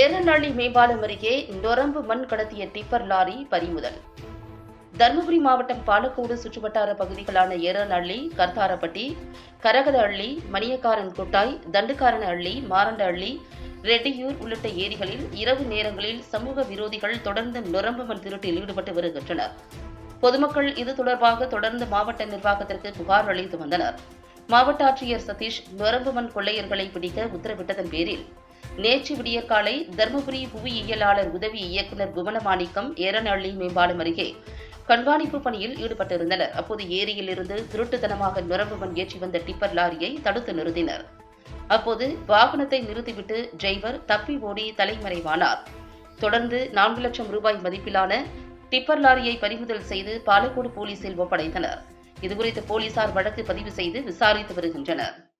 ஏரநள்ளி மேம்பாலம் அருகே நொரம்பு மண் கடத்திய டிப்பர் லாரி பறிமுதல். தருமபுரி மாவட்டம் பாலக்கோடு சுற்றுவட்டார பகுதிகளான ஏரநள்ளி கர்த்தாரப்பட்டி கரகதஅள்ளி மணியக்காரன் குட்டாய் தண்டுக்காரன அள்ளி மாரண்ட அள்ளி ரெட்டியூர் உள்ளிட்ட ஏரிகளில் இரவு நேரங்களில் சமூக விரோதிகள் தொடர்ந்து நொரம்பு மண் திருட்டில் ஈடுபட்டு வருகின்றனர். பொதுமக்கள் இது தொடர்பாக தொடர்ந்து மாவட்ட நிர்வாகத்திற்கு புகார் அளித்து வந்தனர். மாவட்ட ஆட்சியர் சதீஷ் நொரம்பு மண் கொள்ளையர்களை பிடிக்க உத்தரவிட்டதன் பேரில் நேற்று விடியற்காலை தருமபுரி புவியியலாளர் உதவி இயக்குநர் குமலமாணிக்கம் ஏரநள்ளி மேம்பாலம் அருகே கண்காணிப்பு பணியில் ஈடுபட்டிருந்தனர். அப்போது ஏரியில் இருந்து திருட்டுத்தனமாக நுரம்புமன் ஏற்றி வந்த டிப்பர் லாரியை தடுத்து நிறுத்தினர். அப்போது வாகனத்தை நிறுத்திவிட்டு டிரைவர் தப்பி ஓடி தலைமறைவானார். தொடர்ந்து நான்கு லட்சம் ரூபாய் மதிப்பிலான டிப்பர் லாரியை பறிமுதல் செய்து பாலக்கோடு போலீசில் ஒப்படைத்தனர். இதுகுறித்து போலீசார் வழக்கு பதிவு செய்து விசாரித்து வருகின்றனர்.